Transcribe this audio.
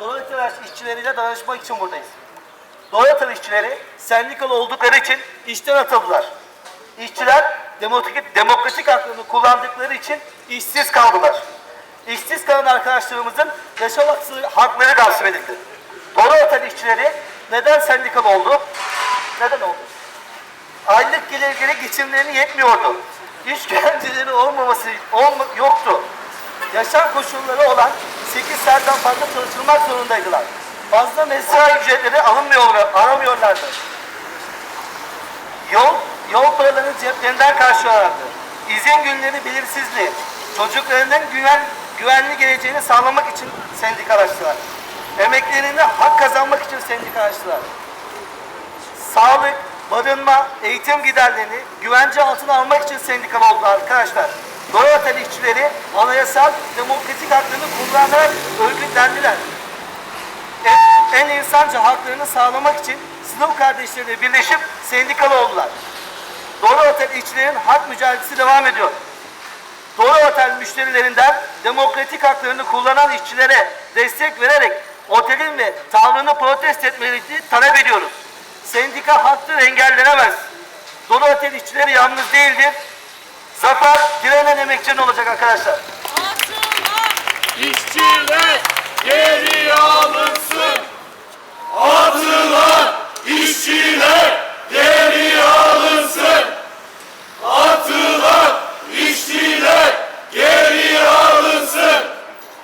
Doğu işçileriyle danışmak için buradayız. Doğu işçileri sendikalı oldukları için işten atıldılar. İşçiler demokratik, demokratik haklarını kullandıkları için işsiz kaldılar. İşsiz kalan arkadaşlarımızın yaşam hakları gasp edildi. Otel işçileri neden sendikalı oldu? Neden oldu? Aylık gelirleri geçimlerine yetmiyordu. İş güvenceleri olmaması olma, yoktu. Yaşam koşulları olan 8 saatten fazla çalışılmak zorundaydılar. Fazla mesai ücretleri alınmıyor, aramıyorlardı. Yol, yol paralarını ceplerinden karşılarlardı. İzin günleri belirsizliği, çocuklarının güven, güvenli geleceğini sağlamak için sendikalaştılar. Emeklerini hak kazanmak için sendikalaştılar sağlık, barınma, eğitim giderlerini güvence altına almak için sendikal oldu arkadaşlar. Otel işçileri anayasal demokratik haklarını kullanarak örgütlendiler. En, en insanca haklarını sağlamak için sınıf kardeşleriyle birleşip sendikal oldular. Doğu Otel işçilerin hak mücadelesi devam ediyor. Doğu Otel müşterilerinden demokratik haklarını kullanan işçilere destek vererek otelin ve tavrını protesto etmelerini talep ediyoruz. Sendika haktır engellenemez. Doğu Otel işçileri yalnız değildir. Zafer direnen emekçinin olacak arkadaşlar.